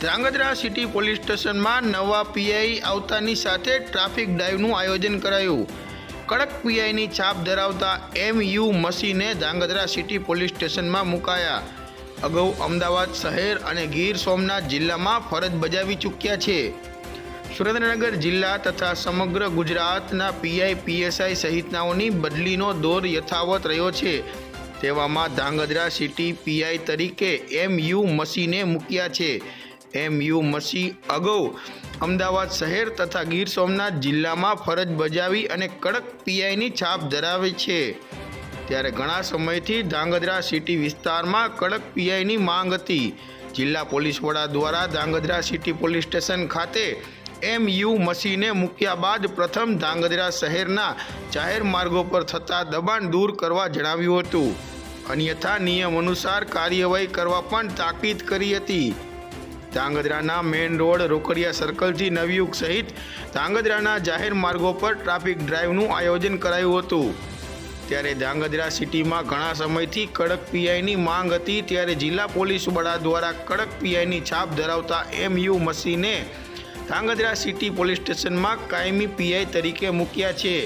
Dhrangadhra city police સ્ટેશનમાં નવા PI આવતાની સાથે ટ્રાફિક ડ્રાઈવનું આયોજન કરાયું. કડક પીઆઈની છાપ ધરાવતા એમ યુ મસીને ધ્રાંગધ્રા સિટી પોલીસ સ્ટેશનમાં મુકાયા. અગાઉ અમદાવાદ શહેર અને ગીર સોમનાથ જિલ્લામાં ફરજ બજાવી ચૂક્યા છે. સુરેન્દ્રનગર જિલ્લા તથા સમગ્ર ગુજરાતના પીઆઈ, પીએસઆઈ સહિતનાઓની બદલીનો દોર યથાવત રહ્યો છે. તેવામાં ધ્રાંગધ્રા સિટી પીઆઈ તરીકે એમ યુ મસીને મૂક્યા છે. એમ યુ મસી અગાઉ અમદાવાદ શહેર તથા ગીર સોમનાથ જિલ્લામાં ફરજ બજાવી અને કડક પીઆઈની છાપ ધરાવે છે. ત્યારે ઘણા સમયથી ધાંગધ્રા સિટી વિસ્તારમાં કડક પીઆઈની માંગ હતી. જિલ્લા પોલીસ વડા દ્વારા ધાંગધ્રા સિટી પોલીસ સ્ટેશન ખાતે એમ યુ મસીને મૂક્યા બાદ પ્રથમ ધાંગધ્રા શહેરના જાહેર માર્ગો પર થતા દબાણ દૂર કરવા જણાવ્યું હતું. અન્યથા નિયમ અનુસાર કાર્યવાહી કરવા પણ તાકીદ કરી હતી. ધ્રાંગધ્રાના મેઇન રોડ રોકડિયા સર્કલથી નવયુગ સહિત ધાંગધ્રાના જાહેર માર્ગો પર ટ્રાફિક ડ્રાઈવનું આયોજન કરાયું હતું. ત્યારે ધાંગધ્રા સિટીમાં ઘણા સમયથી કડક પીઆઈની માંગ હતી, ત્યારે જિલ્લા પોલીસ વડા દ્વારા કડક પીઆઈની છાપ ધરાવતા એમ યુ મસીને ધાંગધ્રા સિટી પોલીસ સ્ટેશનમાં કાયમી પીઆઈ તરીકે મૂક્યા છે.